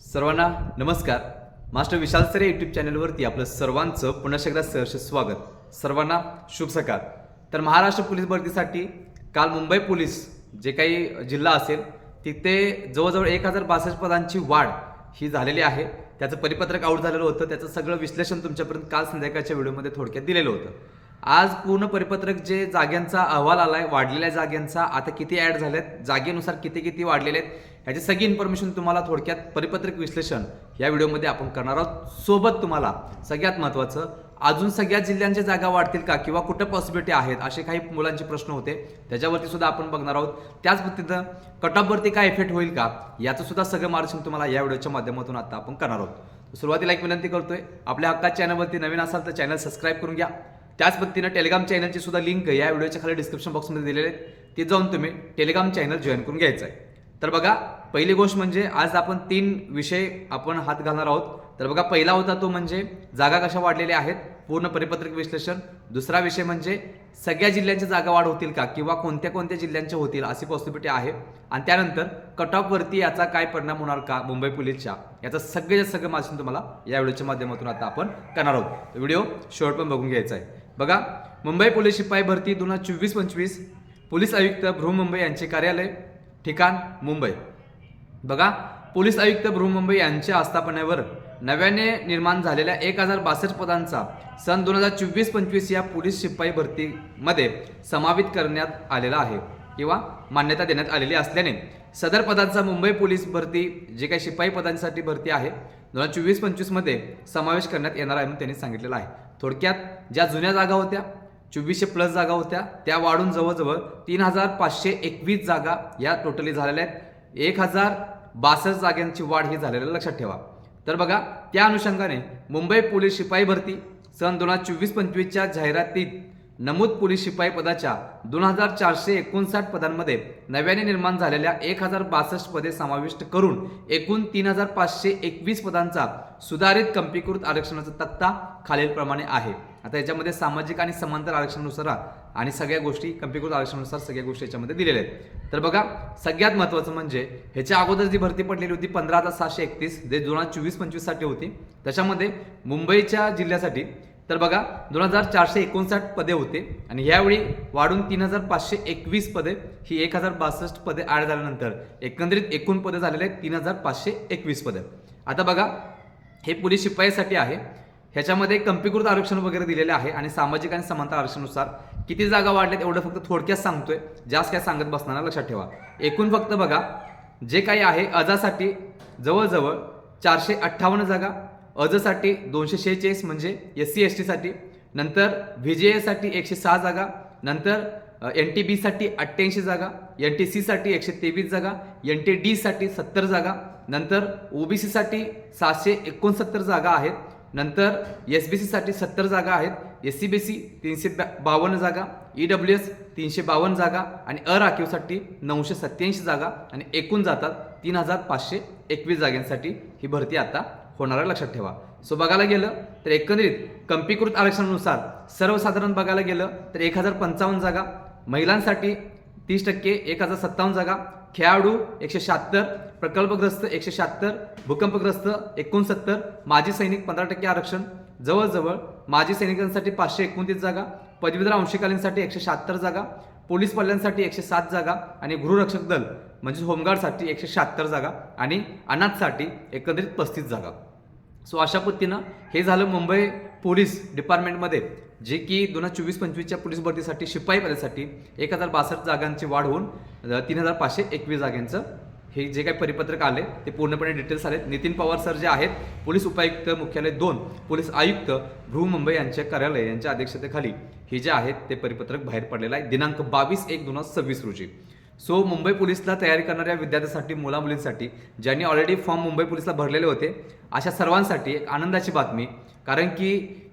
सर्वांना नमस्कार. मास्टर विशाल सरे यूट्यूब चॅनलवरती आपलं सर्वांचं पुन्हा एकदा सहर्ष स्वागत. सर्वांना शुभ सकाळ. तर महाराष्ट्र पोलीस भरतीसाठी काल मुंबई पोलीस जे काही जिल्हा असेल तिथे जवळजवळ एक हजार बासष्ट पदांची वाढ ही झालेली आहे. त्याचं परिपत्रक आऊट झालेलं होतं. त्याचं सगळं विश्लेषण तुमच्यापर्यंत काल संध्याकाळच्या व्हिडिओमध्ये थोडक्यात दिलेलं होतं. आज पूर्ण परिपत्रक जे जाग्यांचा अहवाल आलाय वाढलेल्या जाग्यांचा आता किती ऍड झाल्यात जागेनुसार किती किती वाढलेले आहेत ह्याची सगळी इन्फॉर्मेशन तुम्हाला थोडक्यात परिपत्रक विश्लेषण या व्हिडिओमध्ये आपण करणार आहोत. सोबत तुम्हाला सगळ्यात महत्त्वाचं अजून सगळ्या जिल्ह्यांच्या जागा वाढतील का किंवा कुठं पॉसिबिलिटी आहेत असे काही मुलांचे प्रश्न होते. त्याच्यावरती सुद्धा आपण बघणार आहोत. त्याच पद्धतीनं कटऑफवरती काय इफेक्ट होईल का याचं सुद्धा सगळं मार्गदर्शन तुम्हाला या व्हिडिओच्या माध्यमातून आता आपण करणार आहोत. सुरुवातीला एक विनंती करतोय आपल्या हक्का चॅनलवरती नवीन असाल तर चॅनल सबस्क्राईब करून घ्या. त्याच पद्धतीनं टेलिग्राम चॅनलची सुद्धा लिंक या व्हिडिओच्या खाली डिस्क्रिप्शन बॉक्समध्ये दिलेले आहेत. ते जाऊन तुम्ही टेलिग्राम चॅनल जॉईन करून घ्यायचं आहे. तर बघा पहिली गोष्ट म्हणजे आज आपण तीन विषय आपण हात घालणार आहोत. तर बघा पहिला होता तो म्हणजे जागा कशा वाढलेल्या आहेत? पूर्ण परिपत्रक विश्लेषण. दुसरा विषय म्हणजे सगळ्या जिल्ह्यांच्या जागा वाढ होतील का? किंवा कोणत्या कोणत्या जिल्ह्यांच्या होतील अशी पॉसिबिलिटी आहे. आणि त्यानंतर कट ऑफवरती याचा काय परिणाम होणार का? मुंबई पोलीसच्या याचं सगळे सगळं माध्यम तुम्हाला या व्हिडिओच्या माध्यमातून आता आपण करणार आहोत. व्हिडिओ शेवट पण बघून घ्यायचा आहे. बघा मुंबई पोलीस शिपाई भरती दोन हजार चोवीस पंचवीस पोलीस आयुक्त बृहमुंबई यांचे कार्यालय ठिकाण मुंबई. बघा पोलीस आयुक्त बृहमुंबई यांच्या आस्थापनेवर नव्याने निर्माण झालेल्या एक हजार बासष्ट पदांचा सन दोन हजार चोवीस पंचवीस या पोलीस शिपाई भरतीमध्ये समावित करण्यात आलेला आहे किंवा मान्यता देण्यात आलेली असल्याने सदर पदांचा मुंबई पोलीस भरती जे काही शिपाई पदांसाठी भरती आहे दोन हजार चोवीस पंचवीसमध्ये समावेश करण्यात येणार आहे म्हणून त्यांनी सांगितलेलं आहे. थोडक्यात ज्या जुन्या जागा होत्या चोवीसशे प्लस जागा होत्या त्या वाढून जवळजवळ तीन हजार पाचशे एकवीस जागा या टोटली झालेल्या आहेत. एक हजार बासष्ट जागांची वाढ ही झालेली लक्षात ठेवा. तर बघा त्या अनुषंगाने मुंबई पोलीस शिपाई भरती सन दोन हजार चोवीस पंचवीसच्या जाहिरातीत नमूद पोलीस शिपाई पदाच्या दोन हजार चारशे एकोणसाठ पदांमध्ये नव्याने निर्माण झालेल्या एक हजार बासष्ट पदे समाविष्ट करून एकूण तीन हजार पाचशे एकवीस पदांचा सुधारित कंपीकृत आरक्षणाचा तक्ता खालीलप्रमाणे आहे. आता याच्यामध्ये सामाजिक आणि समांतर आरक्षणानुसार आणि सगळ्या गोष्टी कंपीकृत आरक्षणानुसार सगळ्या गोष्टी याच्यामध्ये दिलेल्या आहेत. तर बघा सगळ्यात महत्त्वाचं म्हणजे ह्याच्या अगोदर जी भरती पडलेली होती पंधरा हजार सहाशे एकतीस जे दोन हजार चोवीस पंचवीससाठी होती. त्याच्यामध्ये मुंबईच्या जिल्ह्यासाठी तर बघा दोन हजार चारशे एकोणसाठ पदे होते आणि यावेळी वाढून तीन हजार पाचशे एकवीस पदे ही एक हजार बासष्ट पदे ॲड झाल्यानंतर एकंदरीत एकूण पदे झालेले आहेत तीन हजार पाचशे एकवीस पदे. आता बघा हे पोलीस शिपाईसाठी आहे. ह्याच्यामध्ये कंपीकृत आरक्षण वगैरे दिलेले आहे आणि सामाजिक आणि समांतर आरक्षणानुसार किती जागा वाढल्यात एवढं फक्त थोडक्यात सांगतोय. जास्त काय सांगत बसणार लक्षात ठेवा. एकूण फक्त बघा जे काही आहे अजासाठी जवळजवळ चारशे अठ्ठावन्न जागा अजसाठी दोनशे शेहेचाळीस म्हणजे एस सी एस टीसाठी नंतर व्ही जे एसाठी एकशे सहा जागा नंतर एन टी बीसाठी अठ्ठ्याऐंशी जागा एन टी सीसाठी एकशे तेवीस जागा एन टी डीसाठी सत्तर जागा नंतर ओबीसीसाठी सातशे एकोणसत्तर जागा आहेत नंतर एस बी सीसाठी सत्तर जागा आहेत एस सी बी सी तीनशे बावन्न जागा ई डब्ल्यू एस तीनशे बावन्न जागा आणि अराखीवसाठी नऊशे सत्याऐंशी जागा आणि एकूण जातात तीन हजार पाचशे एकवीस जागांसाठी ही भरती आता होणार लक्षात ठेवा. सो बघायला गेलं तर एकंदरीत कंपीकृत आरक्षणानुसार सर्वसाधारण बघायला गेलं तर एक हजार पंचावन्न जागा महिलांसाठी तीस टक्के एक हजार सत्तावन्न जागा खेळाडू एकशे शहात्तर प्रकल्पग्रस्त एकशे शहात्तर भूकंपग्रस्त एकोणसत्तर माजी सैनिक पंधरा टक्के आरक्षण जवळजवळ माजी सैनिकांसाठी पाचशे एकोणतीस जागा पदवीधर अंशकालीनसाठी एकशे शहात्तर जागा पोलीस पल्ल्यांसाठी एकशे सात जागा आणि गृहरक्षक दल म्हणजे होमगार्डसाठी एकशे शहात्तर जागा आणि अनाथसाठी एकंदरीत पस्तीस जागा. सो अशा पद्धतीनं हे झालं मुंबई पोलीस डिपार्टमेंटमध्ये जे की दोन हजार चोवीस पंचवीसच्या पोलीस भरतीसाठी शिपाई पदासाठी एक हजार बासष्ट जागांची वाढ होऊन तीन हजार पाचशे एकवीस जागांचं हे जे काही परिपत्रक आले ते पूर्णपणे डिटेल्स आलेत. नितीन पवार सर जे आहेत पोलीस उपायुक्त मुख्यालय दोन पोलीस आयुक्त बृहमुंबई यांच्या कार्यालय यांच्या अध्यक्षतेखाली हे जे आहेत ते परिपत्रक बाहेर पडलेलं आहे. दिनांक बावीस एक दोन हजार सव्वीस रोजी. सो मुंबई पोलीसला तयारी करणाऱ्या विद्यार्थ्यांसाठी मुला मुलींसाठी ज्यांनी ऑलरेडी फॉर्म मुंबई पोलीसला भरलेले होते अशा सर्वांसाठी एक आनंदाची बातमी. कारण की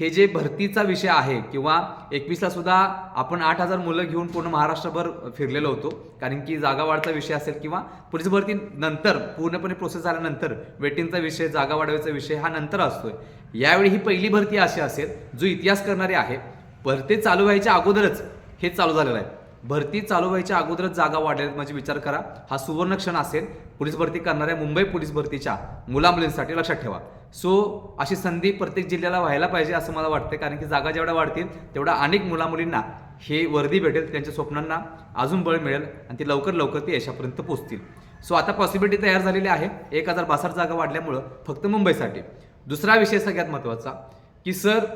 हे जे भरतीचा विषय आहे किंवा एकवीसला सुद्धा आपण आठ हजार मुलं घेऊन पूर्ण महाराष्ट्रभर फिरलेलो होतो कारण की जागा वाढचा विषय असेल किंवा पोलीस भरती नंतर पूर्णपणे प्रोसेस झाल्यानंतर वेटिंगचा विषय जागा वाढवायचा विषय हा नंतर असतोय. यावेळी ही पहिली भरती अशी असेल जो इतिहास करणारी आहे. भरती चालू व्हायच्या अगोदरच हे चालू झालेलं आहे. भरती चालू व्हायच्या अगोदरच जागा वाढल्या म्हणजे विचार करा. हा सुवर्ण क्षण असेल. पोलीस भरती करणाऱ्या मुंबई पोलीस भरतीच्या मुलामुलींसाठी लक्षात ठेवा. सो अशी संधी प्रत्येक जिल्ह्याला व्हायला पाहिजे असं मला वाटतं कारण की जागा जेवढ्या वाढतील तेवढ्या अनेक मुलामुलींना हे वर्दी भेटेल त्यांच्या स्वप्नांना अजून बळ मिळेल आणि ती लवकर लवकर ते यशापर्यंत पोहोचतील. सो आता पॉसिबिलिटी तयार झालेली आहे. एक हजार बासष्ट जागा वाढल्यामुळं फक्त मुंबईसाठी. दुसरा विषय सगळ्यात महत्त्वाचा की सर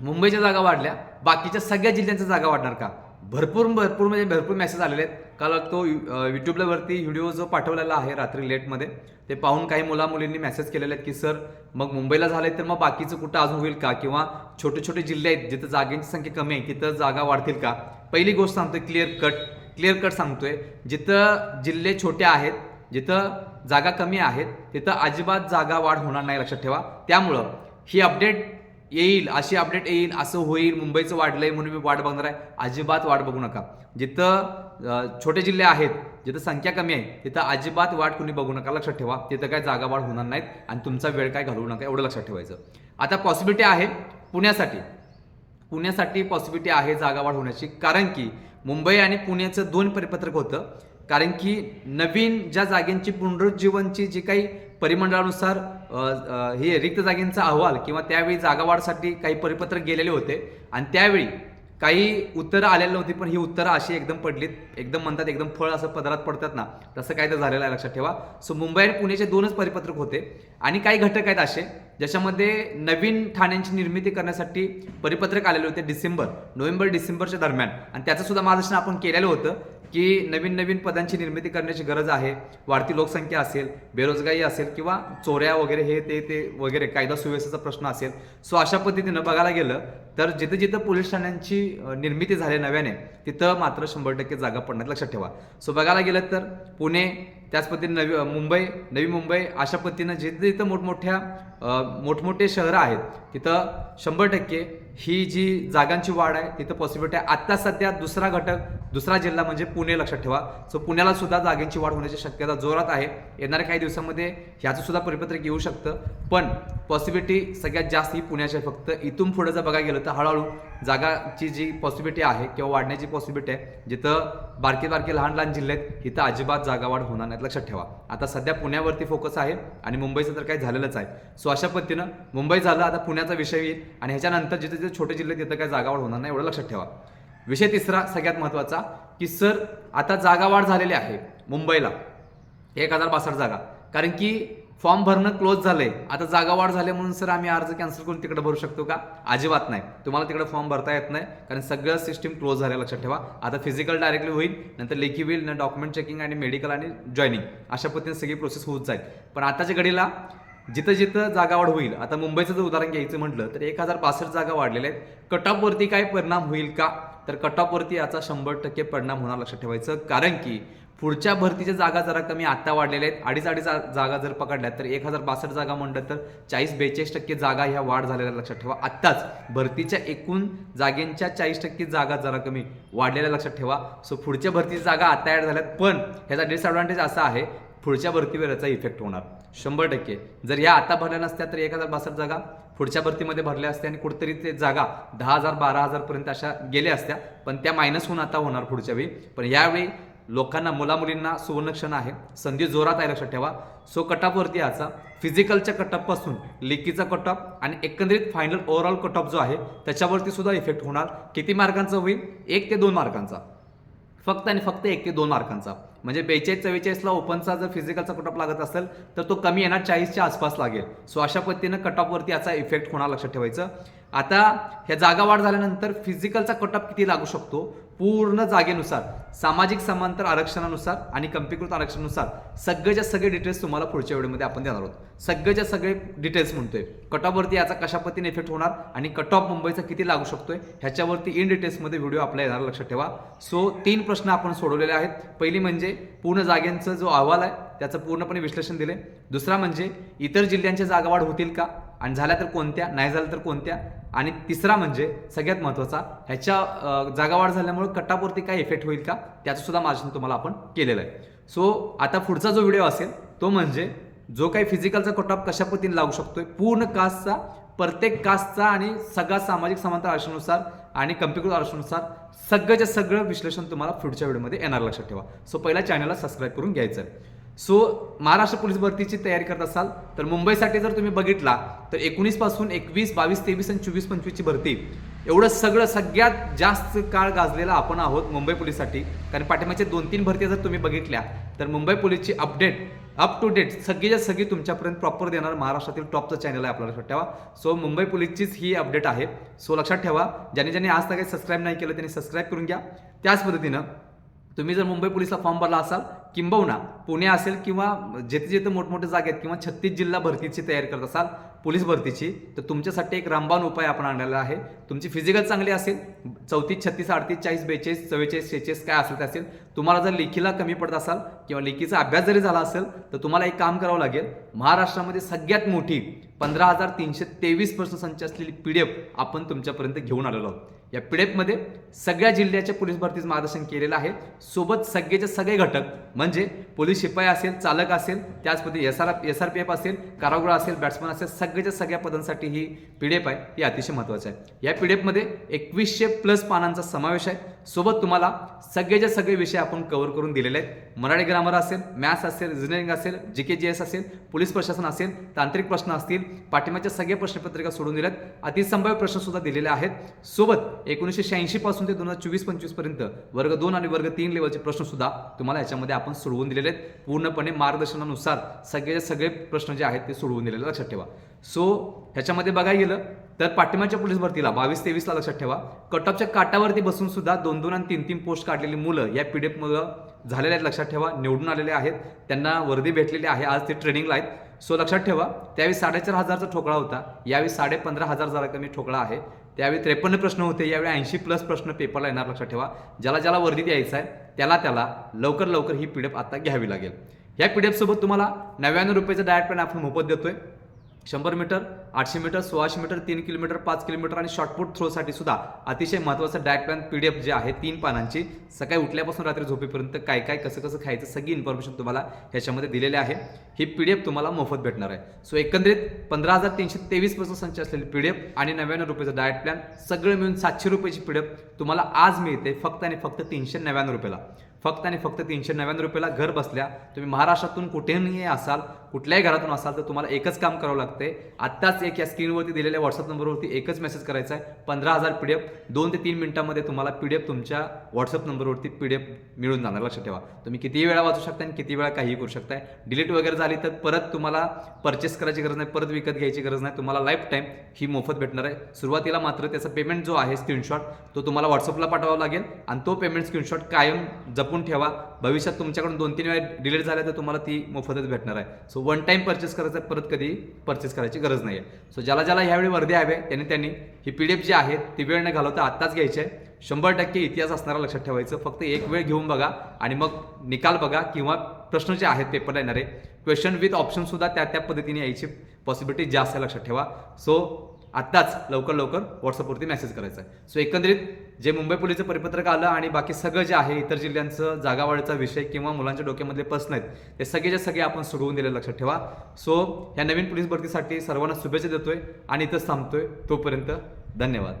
मुंबईच्या जागा वाढल्या बाकीच्या सगळ्या जिल्ह्यांच्या जागा वाढणार का? भरपूर भरपूर म्हणजे भरपूर मेसेज आलेले आहेत. काल तो युट्यूबला वरती व्हिडिओ जो पाठवलेला आहे रात्री लेटमध्ये ते पाहून काही मुला मुलींनी मेसेज केलेले आहेत की सर मग मुंबईला झाले तर मग बाकीचं कुठं अजून होईल का? किंवा छोटे छोटे जिल्हे आहेत जिथं जागेची संख्या कमी आहे तिथं जागा वाढतील का? पहिली गोष्ट सांगतोय क्लिअर कट क्लिअर कट सांगतोय. जिथं जिल्हे छोटे आहेत जिथं जागा कमी आहेत तिथं अजिबात जागा वाढ होणार नाही लक्षात ठेवा. त्यामुळं ही अपडेट येईल अशी अपडेट येईल असं होईल मुंबईचं वाढलंय म्हणून मी वाट बघणार आहे. अजिबात वाट बघू नका. जिथं छोटे जिल्हे आहेत जिथं संख्या कमी आहे तिथं अजिबात वाट कुणी बघू नका. लक्षात ठेवा तिथं काय जागा वाढ होणार नाहीत आणि तुमचा वेळ काय घालवू नका एवढं लक्षात ठेवायचं. आता पॉसिबिलिटी आहे पुण्यासाठी. पुण्यासाठी पॉसिबिलिटी आहे जागा वाढ होण्याची. कारण की मुंबई आणि पुण्याचं दोन परिपत्रक होतं. कारण की नवीन ज्या जागेंची पुनरुज्जीवनची जी काही परिमंडळानुसार हे रिक्त जागेंचा अहवाल किंवा त्यावेळी जागावाढसाठी काही परिपत्रक गेलेले होते आणि त्यावेळी काही उत्तरं आलेली नव्हती पण ही उत्तरं अशी एकदम पडलीत एकदम म्हणतात एकदम फळ असं पदरात पडतात ना तसं काय तर झालेलं आहे लक्षात ठेवा. सो मुंबई आणि पुण्याचे दोनच परिपत्रक होते आणि काही घटक आहेत असे ज्याच्यामध्ये नवीन ठाण्यांची निर्मिती करण्यासाठी परिपत्रक आलेले होते डिसेंबर नोव्हेंबर डिसेंबरच्या दरम्यान. आणि त्याचं सुद्धा मार्गदर्शन आपण केलेलं होतं. की नवीन नवीन पदांची निर्मिती करण्याची गरज आहे वाढती लोकसंख्या असेल बेरोजगारी असेल किंवा चोऱ्या वगैरे हे ते ते वगैरे कायदा सुव्यवस्थेचा प्रश्न असेल सो अशा पद्धतीनं बघायला गेलं तर जिथं जिथं पोलीस ठाण्यांची निर्मिती झाली नव्याने तिथं मात्र शंभर टक्के जागा पडण्यात लक्षात ठेवा. सो बघायला गेलं तर पुणे त्याच पद्धतीने नवी मुंबई नवी मुंबई अशा पद्धतीनं जिथं जिथं मोठमोठ्या मोठमोठे शहरं आहेत तिथं शंभर टक्के ही जी जागांची वाढ आहे तिथं पॉसिबिलिटी आहे. आत्ता सध्या दुसरा घटक दुसरा जिल्हा म्हणजे पुणे लक्षात ठेवा. सो पुण्याला सुद्धा जागेंची वाढ होण्याची शक्यता जोरात आहे. येणाऱ्या काही दिवसामध्ये ह्याचं सुद्धा परिपत्रक येऊ शकतं. पण पॉसिबिलिटी सगळ्यात जास्त ही पुण्याची आहे. फक्त इथून पुढे जर बघायला गेलं तर हळूहळू जागाची जी पॉसिबिलिटी आहे किंवा वाढण्याची पॉसिबिलिटी आहे जिथं बारके बारके लहान लहान जिल्हे आहेत इथं अजिबात जागा वाढ होणार नाहीत. लक्षात ठेवा. आता सध्या पुण्यावरती फोकस आहे आणि मुंबईचं तर काही झालेलंच आहे. सो अशा पद्धतीनं मुंबई झालं आता पुण्याचा विषय येईल आणि ह्याच्यानंतर जिथे जिथे छोटे जिल्हे तिथं काही जागा वाढ होणार नाही एवढं लक्षात ठेवा. विषय तिसरा सगळ्यात महत्त्वाचा की सर आता जागा वाढ झालेली आहे मुंबईला. एक हजार बासष्ट जागा. कारण की फॉर्म भरणं क्लोज झालंय. आता जागा वाढ झाली म्हणून सर आम्ही अर्ज कॅन्सल करून तिकडे भरू शकतो का? अजिबात नाही. तुम्हाला तिकडे फॉर्म भरता येत नाही कारण सगळं सिस्टीम क्लोज झालं लक्षात ठेवा. आता फिजिकल डायरेक्टली होईल नंतर लेखी होईल नंतर डॉक्युमेंट चेकिंग आणि मेडिकल आणि जॉईनिंग अशा पद्धतीने सगळी प्रोसेस होत जाईल. पण आताच्या घडीला जिथं जिथं जागा वाढ होईल आता मुंबईचं जर उदाहरण घ्यायचं म्हटलं तर एक हजार पासष्ट जागा वाढलेल्या आहेत. कट ऑफवरती काय परिणाम होईल का? तर कट ऑफवरती याचा शंभर टक्के परिणाम होणार लक्षात ठेवायचं. कारण की पुढच्या भरतीच्या जागा जरा कमी आत्ता वाढलेल्या आहेत. अडीच अडीच जा- जागा जर पकडल्या तर एक हजार बासष्ट जागा म्हणलं तर चाळीस बेचाळीस टक्के जागा ह्या वाढ झालेल्या लक्षात ठेवा. आत्ताच भरतीच्या एकूण जागेंच्या चाळीस टक्के जागा जरा कमी वाढलेल्या लक्षात ठेवा. सो पुढच्या भरतीच्या जागा आत्ता ॲड झाल्यात. पण ह्याचा डिसएडव्हान्टेज असा आहे पुढच्या भरतीवर याचा इफेक्ट होणार. शंभर टक्के. जर ह्या आता भरल्या नसत्या तर एक हजार बासष्ट जागा पुढच्या भरतीमध्ये भरल्या असत्या आणि कुठेतरी ते जागा दहा हजार बारा हजारपर्यंत अशा गेल्या असत्या. पण त्या मायनस होऊन आता होणार पुढच्या वेळी. पण यावेळी लोकांना मुलामुलींना सुवर्णक्षण आहे. संधी जोरात आहे लक्षात ठेवा. सो कटअपवरती याचा फिजिकलच्या कटअपपासून लेकीचा कटअप आणि एकंदरीत फायनल ओव्हरऑल कटअप जो आहे त्याच्यावरती सुद्धा इफेक्ट होणार. किती मार्कांचा होईल? एक ते दोन मार्कांचा फक्त आणि फक्त एक ते दोन मार्कांचा म्हणजे बेचाळीस चव्वेचाळीसला ओपनचा जर फिजिकलचा कटअप लागत असेल तर तो कमी येणार चाळीसच्या आसपास लागेल. सो अशा पद्धतीनं कटअपवरती याचा इफेक्ट होणार लक्षात ठेवायचं. आता ह्या जागा वाढ झाल्यानंतर फिजिकलचा कटअप किती लागू शकतो? पूर्ण जागेनुसार सामाजिक समांतर आरक्षणानुसार आणि कंपीकृत आरक्षणानुसार. सगळेच्या सगळे डिटेल्स तुम्हाला पुढच्या व्हिडिओमध्ये आपण देणार आहोत. सगळेच्या सगळे डिटेल्स म्हणतोय. कटॉपवरती याचा कशा पद्धतीने इफेक्ट होणार आणि कट ऑफ मुंबईचा किती लागू शकतोय? ह्याच्यावरती इन डिटेल्समध्ये व्हिडिओ आपल्या येणार लक्षात ठेवा. सो तीन प्रश्न आपण सोडवलेले आहेत. पहिली म्हणजे पूर्ण जागेंचा जो अहवाल आहे त्याचं पूर्णपणे विश्लेषण दिले दुसरा म्हणजे इतर जिल्ह्यांच्या जागावाढ होतील का? आणि झाल्या तर कोणत्या नाही झाल्या तर कोणत्या? आणि तिसरा म्हणजे सगळ्यात महत्त्वाचा ह्याच्या जागावाढ झाल्यामुळे कटापुरती काय इफेक्ट होईल का? त्याचं सुद्धा तुम्हाला आपण केलेलं आहे. सो आता पुढचा जो व्हिडिओ असेल तो म्हणजे जो काही फिजिकलचा कटॉप कशा पद्धतीने लागू शकतोय? पूर्ण कास्टचा प्रत्येक कास्टचा आणि सगळा सामाजिक समांतर आरक्षणानुसार आणि कम्प्युटर आरक्षणानुसार सगळंच्या सगळं विश्लेषण तुम्हाला पुढच्या व्हिडिओमध्ये येणार लक्षात ठेवा. सो पहिला चॅनलला सबस्क्राईब करून घ्यायचं आहे. सो महाराष्ट्र पोलीस भरतीची तयारी करत असाल तर मुंबईसाठी जर तुम्ही बघितला तर एकोणीसपासून एकवीस बावीस तेवीस आणि चोवीस पंचवीसची भरती. एवढं सगळं सगळ्यात जास्त काळ गाजलेला आपण आहोत मुंबई पोलीससाठी. कारण पाठिंबाच्या दोन तीन भरत्या जर तुम्ही बघितल्या तर मुंबई पोलीसची अपडेट अप टू डेट सगळीच्या सगळी तुमच्यापर्यंत प्रॉपर देणार महाराष्ट्रातील टॉपचं चॅनल आहे आपल्याला लक्षात ठेवा. सो मुंबई पोलीसचीच ही अपडेट आहे. सो लक्षात ठेवा ज्याने ज्याने आज तक सबस्क्राईब नाही केलं त्यांनी सबस्क्राईब करून घ्या. त्याच पद्धतीनं तुम्ही जर मुंबई पोलिसला फॉर्म भरला असाल किंबहुना पुणे असेल किंवा जेथे जेथे मोठमोठे जागे आहेत किंवा छत्तीस जिल्हा भरतीची तयारी करत असाल पोलीस भरतीची तर तुमच्यासाठी एक रामबाण उपाय आपण आणलेला आहे. तुमची फिजिकल चांगली असेल चौतीस छत्तीस अडतीस चाळीस बेचाळीस चव्वेचाळीस शेहेचाळीस काय असेल ते असेल तुम्हाला जर लेखीला कमी पडत असाल किंवा लेखीचा अभ्यास जरी झाला असेल तर तुम्हाला एक काम करावं लागेल. महाराष्ट्रामध्ये सगळ्यात मोठी पंधरा हजार तीनशे तेवीस प्रश्न असलेली पी डी एफ आपण तुमच्यापर्यंत घेऊन आलेलो आहोत. या पी सगळ्या जिल्ह्याच्या पोलीस भरतीचं मार्गदर्शन केलेलं आहे. सोबत सगळेचे सगळे घटक म्हणजे पोलीस शिपाई असेल चालक असेल त्याच पद्धती S R S R P F असेल कारागृह असेल बॅट्समन असेल सगळ्याच्या सगळ्या पदांसाठी ही पी डी एफ आहे ही अतिशय महत्त्वाचं आहे. या पी डी एफमध्ये एकवीसशे प्लस पानांचा समावेश आहे. सोबत तुम्हाला सगळेचे सगळे विषय आपण कव्हर करून दिलेले आहेत. मराठी ग्रामर असेल मॅथ्स असेल रिजनिंग असेल जी के जी एस असेल पोलीस प्रशासन असेल तांत्रिक प्रश्न असतील पाठिंबाच्या सगळ्या प्रश्नपत्रिका सोडून दिल्यात अतिसंभाव्य प्रश्नसुद्धा दिलेले आहेत. सोबत एकोणीसशे शहाऐंशीपासून ते दोन हजार चोवीस पंचवीसपर्यंत वर्ग दोन आणि वर्ग तीन लेवलचे प्रश्नसुद्धा तुम्हाला याच्यामध्ये आपण सोडवून दिलेले आहेत. पूर्णपणे मार्गदर्शनानुसार सगळे सगळे प्रश्न जे आहेत ते सोडवून दिलेले लक्षात ठेवा. सो ह्याच्यामध्ये बघायला गेलं तर पाठिंबाच्या पोलीस भरतीला बावीस तेवीसला लक्षात ठेवा कटऑफच्या काटावरती बसून सुद्धा दोन दोन आणि तीन तीन पोस्ट काढलेली मुलं या पी डी झालेले आहेत लक्षात ठेवा निवडून आलेले आहेत त्यांना वर्दी भेटलेली आहे आज ते ट्रेनिंगला आहेत. सो लक्षात ठेवा त्यावेळी साडेचार हजारचा ठोकळा होता यावेळी साडे पंधरा हजार जरा कमी ठोकळा आहे त्यावेळी त्रेपन्न प्रश्न होते यावेळी ऐंशी प्लस प्रश्न पेपरला येणार लक्षात ठेवा. ज्याला ज्याला वर्दी द्यायचा आहे त्याला त्याला लवकर लवकर ही पी आता घ्यावी लागेल. या पी सोबत तुम्हाला नव्याण्णव रुपयाचं डायट प्लॅन आपण मोफत देतोय. शंभर मीटर आठशे मीटर सोळाशे मीटर तीन किलोमीटर पाच किलोमीटर आणि शॉर्टपुट थ्रोसाठी सुद्धा अतिशय महत्त्वाचं diet plan P D F जे आहे तीन पानांची सकाळी उठल्यापासून रात्री झोपेपर्यंत काय काय कसं कसं खायचं सगळी इन्फॉर्मेशन तुम्हाला ह्याच्यामध्ये दिलेली आहे. ही पी डी एफ तुम्हाला मोफत भेटणार आहे. सो एकंदरीत पंधरा हजार तीनशे तेवीसपासून संच असलेली पी डी एफ आणि नव्याण्णव रुपयाचं डायट प्लॅन सगळं मिळून सातशे रुपयाची पी डी एफ तुम्हाला आज मिळते फक्त आणि फक्त तीनशे नव्याण्णव रुपयाला. फक्त आणि फक्त तीनशे नव्याण्णव रुपयाला घर बसल्या तुम्ही महाराष्ट्रातून कुठेही असाल कुठल्याही घरातून असाल तर तुम्हाला एकच काम करावं लागते आत्ताच एक या स्क्रीनवरती दिलेल्या व्हॉट्सअप नंबरवरती एकच मेसेज करायचा आहे. पंधरा हजार पी डी एफ दोन ते तीन मिनिटांमध्ये तुम्हाला पी डी एफ तुमच्या व्हॉट्सअप नंबरवरती पी डी एफ मिळून जाणार. लक्षात ठेवा. तुम्ही किती वेळा वाचू शकता आणि किती वेळा काहीही करू शकताय. डिलीट वगैरे झाली तर परत तुम्हाला परचेस करायची गरज नाही परत विकत घ्यायची गरज नाही. तुम्हाला लाईफ टाईम ही मोफत भेटणार आहे. सुरुवातीला मात्र त्याचा पेमेंट जो आहे स्क्रीनशॉट तो तुम्हाला व्हॉट्सअपला पाठवावा लागेल आणि तो पेमेंट स्क्रीनशॉट कायम जपून ठेवा. भविष्यात तुमच्याकडून दोन तीन वेळा डिलीट झाल्या तर तुम्हाला ती मोफतच भेटणार आहे. सो वन टाईम परचेस करायचं आहे, परत कधी परचेस करायची गरज नाही आहे सो ज्याला ज्याला ह्यावेळी वर्दी हवे त्यांनी त्यांनी ही पी डी एफ जी आहे ती वेळ न घालवता आत्ताच घ्यायची आहे. शंभर टक्के इतिहास असणारा लक्षात ठेवायचं. फक्त एक वेळ घेऊन बघा आणि मग निकाल बघा किंवा प्रश्न जे आहेत पेपरला येणारे क्वेश्चन विथ ऑप्शनसुद्धा त्या त्या पद्धतीने यायची पॉसिबिलिटी जास्त आहे लक्षात ठेवा. सो आत्ताच लवकर लवकर व्हॉट्सअपवरती मेसेज करायचा आहे. सो एकंदरीत जे मुंबई पोलीसचं परिपत्रक आलं आणि बाकी सगळं जे आहे इतर जिल्ह्यांचं जागावाढीचा विषय किंवा मुलांच्या डोक्यामधले प्रश्न आहेत ते सगळेच्या सगळे आपण सोडवून दिले लक्षात ठेवा. सो ह्या नवीन पोलीस भरतीसाठी सर्वांना शुभेच्छा देतोय आणि इथंच थांबतोय तोपर्यंत धन्यवाद.